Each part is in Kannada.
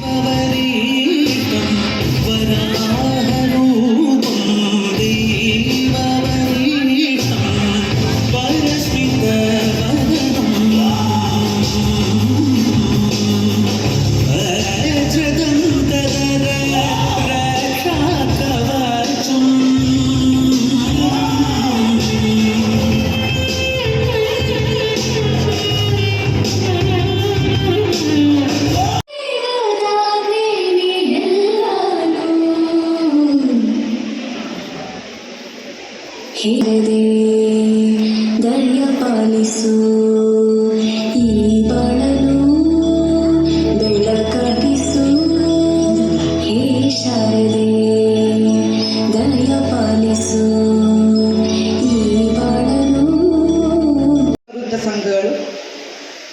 Bye-bye. ಹಿರದೆ ದಯ ಪಾಲಿಸು ಈ ಬಾಳಲು ಬೆಳಕಗಿಸು ಹೇ ಶಾರದೆ ದಯ ಪಾಲಿಸು ಈ ಬಾಳಲು ವೃದ್ಧ ಸಂಘಗಳು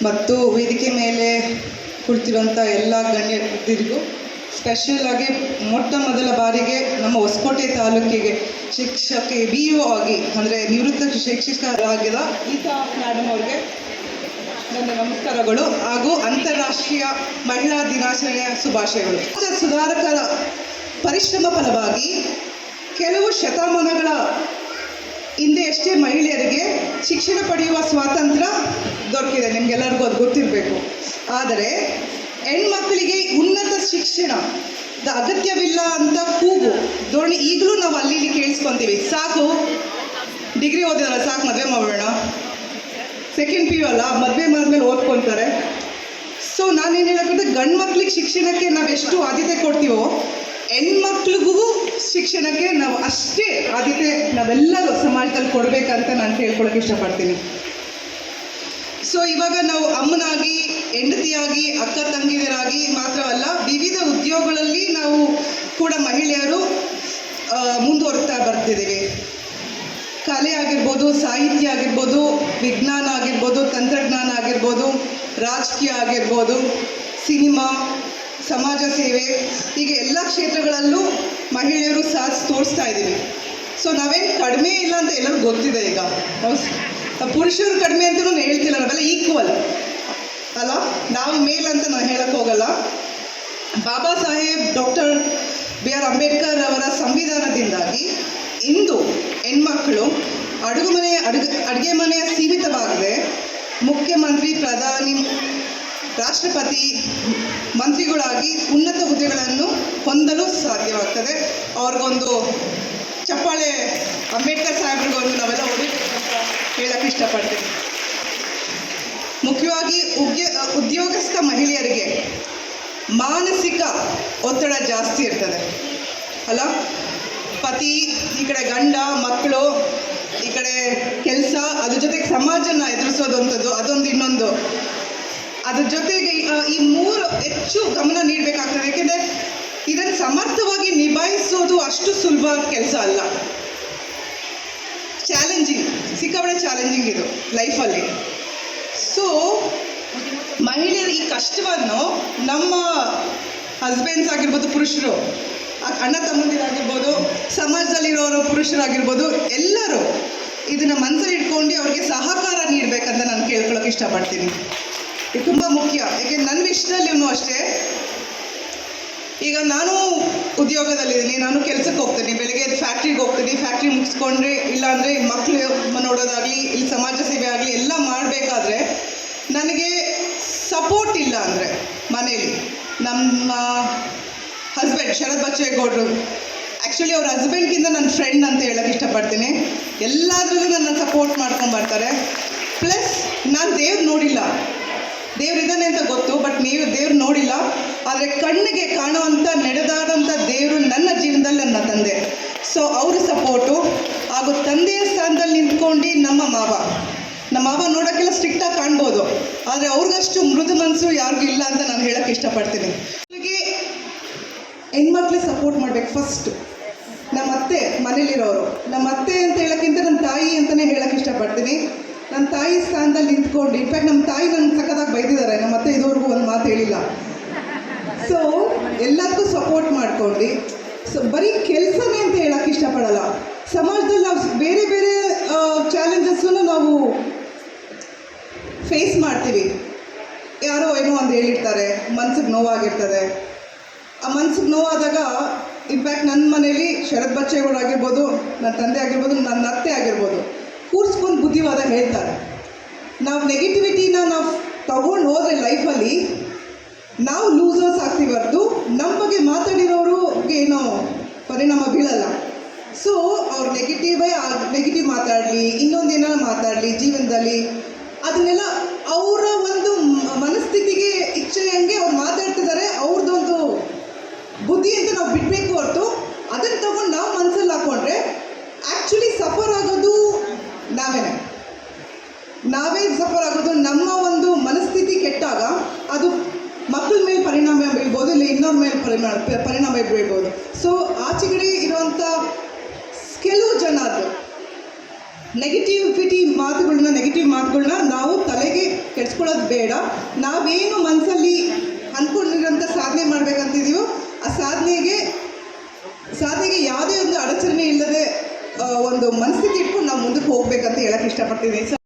ಮತ್ತು ವೇದಿಕೆ ಮೇಲೆ ಕುಳಿತಿರುವಂಥ ಎಲ್ಲ ಗಣ್ಯರಿಗೂ ಸ್ಪೆಷಲ್ ಆಗಿ ಮೊಟ್ಟ ಮೊದಲ ಬಾರಿಗೆ ನಮ್ಮ ಹೊಸಕೋಟೆ ತಾಲೂಕಿಗೆ ಶಿಕ್ಷಕಿ ಬಿ ಯು ಆಗಿ, ಅಂದರೆ ನಿವೃತ್ತ ಶಿಕ್ಷಕರಾಗಿದ ಗೀತಾ ಮೇಡಮ್ ಅವ್ರಿಗೆ ನನ್ನ ನಮಸ್ಕಾರಗಳು ಹಾಗೂ ಅಂತಾರಾಷ್ಟ್ರೀಯ ಮಹಿಳಾ ದಿನಾಚರಣೆಯ ಶುಭಾಶಯಗಳು. ಸುಧಾರಕರ ಪರಿಶ್ರಮ ಫಲವಾಗಿ ಕೆಲವು ಶತಮಾನಗಳ ಹಿಂದೆ ಎಷ್ಟೇ ಮಹಿಳೆಯರಿಗೆ ಶಿಕ್ಷಣ ಪಡೆಯುವ ಸ್ವಾತಂತ್ರ್ಯ ದೊರಕಿದೆ. ನಿಮಗೆಲ್ಲರಿಗೂ ಅದು ಗೊತ್ತಿರಬೇಕು. ಆದರೆ ಹೆಣ್ಮಕ್ಕಳಿಗೆ ಉನ್ನತ ಶಿಕ್ಷಣದ ಅಗತ್ಯವಿಲ್ಲ ಅಂತ ಕೂಗು. ದೋಣಿ ಈಗಲೂ ನಾವು ಅಲ್ಲಿ ಇಲ್ಲಿ ಕೇಳಿಸ್ಕೊಂತೀವಿ. ಸಾಕು. ಡಿಗ್ರಿ ಓದಿದಾರ, ಸಾಕು, ಮದುವೆ ಮಾಡೋಣ ಸೆಕೆಂಡ್ ಪಿ ಯು ಅಲ್ಲ, ಮದುವೆ ಮಾಡಿದ್ಮೇಲೆ ಓದ್ಕೊತಾರೆ. ಸೊ ನಾನೇನು ಹೇಳಕ್ಕಂದ್ರೆ ಗಂಡು ಮಕ್ಳಿಗೆ ಶಿಕ್ಷಣಕ್ಕೆ ನಾವು ಎಷ್ಟು ಆದ್ಯತೆ ಕೊಡ್ತೀವೋ ಹೆಣ್ಮಕ್ಳಿಗೂ ಶಿಕ್ಷಣಕ್ಕೆ ನಾವು ಅಷ್ಟೇ ಆದ್ಯತೆ ನಾವೆಲ್ಲರೂ ಸಮಾಜದಲ್ಲಿ ಕೊಡಬೇಕಂತ ನಾನು ಕೇಳ್ಕೊಳಕ್ಕೆ ಇಷ್ಟಪಡ್ತೀನಿ. ಸೊ ಇವಾಗ ನಾವು ಅಮ್ಮನಾಗಿ, ಹೆಂಡತಿಯಾಗಿ, ಅಕ್ಕ ತಂಗಿಯರಾಗಿ ಮಾತ್ರವಲ್ಲ, ವಿವಿಧ ಕೂಡ ಮಹಿಳೆಯರು ಮುಂದುವರ್ತಾ ಬರ್ತಿದ್ದೀವಿ ಕಲೆ ಆಗಿರ್ಬೋದು, ಸಾಹಿತ್ಯ ಆಗಿರ್ಬೋದು, ವಿಜ್ಞಾನ ಆಗಿರ್ಬೋದು, ತಂತ್ರಜ್ಞಾನ ಆಗಿರ್ಬೋದು, ರಾಜಕೀಯ ಆಗಿರ್ಬೋದು, ಸಿನಿಮಾ, ಸಮಾಜ ಸೇವೆ, ಹೀಗೆ ಎಲ್ಲ ಕ್ಷೇತ್ರಗಳಲ್ಲೂ ಮಹಿಳೆಯರು ಸಾಥ್ ತೋರಿಸ್ತಾ ಇದ್ದೀವಿ. ಸೊ ನಾವೇನು ಕಡಿಮೆ ಇಲ್ಲ ಅಂತ ಎಲ್ಲರೂ ಗೊತ್ತಿದೆ ಈಗ. ಪುರುಷರು ಕಡಿಮೆ ಅಂತಲೂ ಹೇಳ್ತಿಲ್ಲ, ನಾವೆಲ್ಲ ಈಕ್ವಲ್ ಅಲ್ಲ, ನಾವು ಮೇಲ್ ಅಂತ ನಾನು ಹೇಳಕ್ಕೆ ಹೋಗಲ್ಲ. Baba Saheb, doctor B R Ambedkar ಅವರ ಸಂವಿಧಾನದಿಂದಾಗಿ ಇಂದು ಹೆಣ್ಮಕ್ಕಳು ಅಡುಗೆ ಮನೆ, ಅಡುಗೆ ಅಡುಗೆ ಮನೆ ಸೀಮಿತವಾಗದೆ. ಮುಖ್ಯಮಂತ್ರಿ, ಪ್ರಧಾನಿ, ರಾಷ್ಟ್ರಪತಿ, ಮಂತ್ರಿಗಳಾಗಿ ಉನ್ನತ ಹುದ್ದೆಗಳನ್ನು ಹೊಂದಲು ಸಾಧ್ಯವಾಗ್ತದೆ. ಅವ್ರಿಗೊಂದು ಚಪ್ಪಾಳೆ ಅಂಬೇಡ್ಕರ್ ಸಾಹೇಬ್ರಿಗೊಂದು ನಾವೆಲ್ಲ ಹೋಗಿ ಹೇಳಕ್ಕೆ ಇಷ್ಟಪಡ್ತೀನಿ ಮುಖ್ಯವಾಗಿ ಉದ್ಯ, ಉದ್ಯೋಗಸ್ಥ ಮಹಿಳೆಯರಿಗೆ ಮಾನಸಿಕ ಒತ್ತಡ ಜಾಸ್ತಿ ಇರ್ತದೆ. ಅಲ್ಲ? ಪತಿ, ಈ ಕಡೆ ಗಂಡ, ಮಕ್ಕಳು, ಈ ಕಡೆ ಕೆಲಸ, ಅದ್ರ ಜೊತೆಗೆ ಸಮಾಜನ ಎದುರಿಸೋದಂಥದ್ದು ಅದೊಂದು ಇನ್ನೊಂದು. ಅದ್ರ ಜೊತೆಗೆ ಈ- ಮೂರು ಹೆಚ್ಚು ಗಮನ ನೀಡಬೇಕಾಗ್ತದೆ. ಯಾಕೆಂದರೆ ಇದನ್ನು ಸಮರ್ಥವಾಗಿ ನಿಭಾಯಿಸೋದು ಅಷ್ಟು ಸುಲಭವಾದ ಕೆಲಸ ಅಲ್ಲ. ಚಾಲೆಂಜಿಂಗ್ ಸಿಕ್ಕಾಪಟ್ಟೆ ಚಾಲೆಂಜಿಂಗ್ ಇದು ಲೈಫಲ್ಲಿ ಸೊ ಮಹಿಳೆಯರ ಈ ಕಷ್ಟವನ್ನು ನಮ್ಮ ಹಸ್ಬೆಂಡ್ಸ್ ಆಗಿರ್ಬೋದು ಪುರುಷರು ಅಣ್ಣ ತಮ್ಮಂದಿರಾಗಿರ್ಬೋದು, ಸಮಾಜದಲ್ಲಿರೋರು ಪುರುಷರಾಗಿರ್ಬೋದು, ಎಲ್ಲರೂ ಇದನ್ನು ಮನಸ್ಸಲ್ಲಿ ಇಟ್ಕೊಂಡು ಅವ್ರಿಗೆ ಸಹಕಾರ ನೀಡಬೇಕಂತ ನಾನು ಕೇಳ್ಕೊಳ್ಳೋಕೆ ಇಷ್ಟಪಡ್ತೀನಿ. ಇದು ತುಂಬ ಮುಖ್ಯ. ಯಾಕೆ, ನನ್ನ ವಿಷಯದಲ್ಲಿಯೂ ಅಷ್ಟೇ. ಈಗ ನಾನು ಉದ್ಯೋಗದಲ್ಲಿದ್ದೀನಿ. ನಾನು ಕೆಲಸಕ್ಕೆ ಹೋಗ್ತೀನಿ. ಬೆಳಗ್ಗೆ ಫ್ಯಾಕ್ಟ್ರಿಗೆ ಹೋಗ್ತೀನಿ. ಫ್ಯಾಕ್ಟ್ರಿ ಮುಗಿಸ್ಕೊಂಡ್ರೆ, ಇಲ್ಲಾಂದರೆ ಮಕ್ಕಳು ನೋಡೋದಾಗಲಿ ಇಲ್ಲಿ ಸಮಾಜ ಸೇವೆ ಆಗಲಿ, ಎಲ್ಲ ಮಾಡಬೇಕಾದ್ರೆ ನನಗೆ ಸಪೋರ್ಟ್ ಇಲ್ಲ ಅಂದರೆ ಮನೇಲಿ. ನಮ್ಮ ಹಸ್ಬೆಂಡ್ ಶರತ್ ಬಚ್ಚೇಗೌಡರು. ಆ್ಯಕ್ಚುಲಿ ಅವ್ರ ಹಸ್ಬೆಂಡ್ಗಿಂತ ನನ್ನ ಫ್ರೆಂಡ್ ಅಂತ ಹೇಳೋಕ್ಕೆ ಇಷ್ಟಪಡ್ತೀನಿ. ಎಲ್ಲಾದ್ರೂ ನನ್ನ ಸಪೋರ್ಟ್ ಮಾಡ್ಕೊಂಡು ಬರ್ತಾರೆ. ಪ್ಲಸ್ ನಾನು ದೇವ್ರು ನೋಡಿಲ್ಲ. ದೇವ್ರಿದ್ದಾನೆ ಅಂತ ಗೊತ್ತು ಬಟ್ ನೀವು ದೇವ್ರು ನೋಡಿಲ್ಲ. ಆದರೆ ಕಣ್ಣಿಗೆ ಕಾಣುವಂಥ ನಡೆದಾದಂಥ ದೇವರು ನನ್ನ ಜೀವನದಲ್ಲಿ ನನ್ನ ತಂದೆ. ಸೊ ಅವ್ರ ಸಪೋರ್ಟು ಹಾಗೂ ತಂದೆಯ ಸ್ಥಾನದಲ್ಲಿ ನಿಂತ್ಕೊಂಡು ನಮ್ಮ ಮಾವ. ನಮ್ಮ ಮಾವ ನೋಡೋಕ್ಕೆಲ್ಲ ಸ್ಟ್ರಿಕ್ಟಾಗಿ ಕಾಣ್ಬೋದು. ಆದರೆ ಅವ್ರಿಗಷ್ಟು ಮೃದು ಮನಸ್ಸು ಯಾರಿಗೂ ಇಲ್ಲ ಅಂತ ನಾನು ಹೇಳೋಕ್ಕೆ ಇಷ್ಟಪಡ್ತೀನಿ. ಹೆಣ್ಮಕ್ಳಿಗೆ ಸಪೋರ್ಟ್ ಮಾಡ್ಬೇಕು ಫಸ್ಟು ನಮ್ಮ ಅತ್ತೆ ಮನೇಲಿರೋರು. ನಮ್ಮ ಅತ್ತೆ ಅಂತ ಹೇಳೋಕ್ಕಿಂತ ನನ್ನ ತಾಯಿ ಅಂತಲೇ ಹೇಳೋಕ್ಕೆ ಇಷ್ಟಪಡ್ತೀನಿ. ನನ್ನ ತಾಯಿ ಸ್ಥಾನದಲ್ಲಿ ನಿಂತ್ಕೊಂಡು ಇನ್ಫ್ಯಾಕ್ಟ್ ನಮ್ಮ ತಾಯಿ ನನ್ನ ಸಖತ್ತಾಗಿ ಬೈದಿದ್ದಾರೆ. ನಮ್ಮ ಅತ್ತೆ ಇದುವರೆಗೂ ಒಂದು ಮಾತು ಹೇಳಿಲ್ಲ. ಸೊ ಎಲ್ಲದಕ್ಕೂ ಸಪೋರ್ಟ್ ಮಾಡ್ಕೊಂಡು, ಸೊ, ಬರೀ ಕೆಲಸನೇ ಅಂತ ಹೇಳೋಕ್ಕೆ ಇಷ್ಟಪಡಲ್ಲ. ಸಮಾಜದಲ್ಲಿ ನಾವು ಬೇರೆ ಬೇರೆ ಚಾಲೆಂಜಸ್ಸನ್ನು ನಾವು ಫೇಸ್ ಮಾಡ್ತೀವಿ. ಯಾರೋ ಏನೋ ಒಂದು ಹೇಳಿರ್ತಾರೆ, ಮನ್ಸಿಗೆ ನೋವಾಗಿರ್ತದೆ. ಆ ಮನ್ಸಿಗೆ ನೋವಾದಾಗ ಇನ್ಫ್ಯಾಕ್ಟ್ ನನ್ನ ಮನೇಲಿ ಶರತ್ ಬಚ್ಚೇಗೌಡ ನನ್ನ ತಂದೆ ಆಗಿರ್ಬೋದು ನನ್ನ ಅತ್ತೆ ಆಗಿರ್ಬೋದು, ಕೂರಿಸ್ಕೊಂಡು ಬುದ್ಧಿವಾದ ಹೇಳ್ತಾರೆ. ನಾವು ನೆಗೆಟಿವಿಟಿನ ನಾವು ತಗೊಂಡು ಹೋದರೆ ಲೈಫಲ್ಲಿ ನಾವು ಲೂಸರ್ಸ್ ಆಗ್ತೀವಿ ಹೊರತು ನಮ್ಮ ಬಗ್ಗೆ ಮಾತಾಡಿರೋರಿಗೆ ಏನೋ ಪರಿಣಾಮ ಬೀಳಲ್ಲ. ಸೊ ಅವ್ರು ನೆಗೆಟಿವೇ ನೆಗೆಟಿವ್ ಮಾತಾಡಲಿ, ಇನ್ನೊಂದು ಏನಾರ ಮಾತಾಡಲಿ, ಜೀವನದಲ್ಲಿ ಅದನ್ನೆಲ್ಲ ಅವರ ಒಂದು ಮನಸ್ಥಿತಿಗೆ, ಇಚ್ಛೆಯಂಗೆ ಅವ್ರು ಮಾತಾಡ್ತಿದ್ದಾರೆ. ಅವ್ರದ್ದೊಂದು ಬುದ್ಧಿ ಅಂತ ನಾವು ಬಿಡಬೇಕು ಹೊರತು ಅದನ್ನು ತಗೊಂಡು ನಾವು ಮನಸ್ಸಲ್ಲಿ ಹಾಕೊಂಡ್ರೆ ಆ್ಯಕ್ಚುಲಿ ಸಫರ್ ಆಗೋದು ನಾವೇನೆ. ನಾವೇ ಸಫರ್ ಆಗೋದು ನಮ್ಮ ಒಂದು ಮನಸ್ಥಿತಿ ಕೆಟ್ಟಾಗ ಅದು ಮಕ್ಕಳ ಮೇಲೆ ಪರಿಣಾಮ ಬೀಳ್ಬೋದು, ಇಲ್ಲ ಇನ್ನೊಂದು ಮೇಲೆ ಪರಿಣಾಮ ಪರಿಣಾಮ ಬೀಳ್ಬೋದು. ಸೊ ಆಚೆಗಡೆ ಇರುವಂಥ ಕೆಲವು ಜನ ಅದು ನೆಗೆಟಿವಿಟಿ ಮಾತುಗಳನ್ನ ನೆಗೆಟಿವ್ ಮಾತುಗಳನ್ನ ನಾವು ತಲೆಗೆ ಕೆಡ್ಸ್ಕೊಳ್ಳೋದು ಬೇಡ. ನಾವೇನು ಮನಸ್ಸಲ್ಲಿ ಅಂದ್ಕೊಂಡಿರೋಂಥ ಸಾಧನೆ ಮಾಡ್ಬೇಕಂತಿದ್ದೀವೋ ಆ ಸಾಧನೆಗೆ ಸಾಧನೆಗೆ ಯಾವುದೇ ಒಂದು ಅಡಚಣೆ ಇಲ್ಲದೆ ಒಂದು ಮನಸ್ಥಿತಿ ಇಟ್ಕೊಂಡು ನಾವು ಮುಂದಕ್ಕೆ ಹೋಗ್ಬೇಕಂತ ಹೇಳಕ್ಕೆ ಇಷ್ಟಪಡ್ತೀನಿ.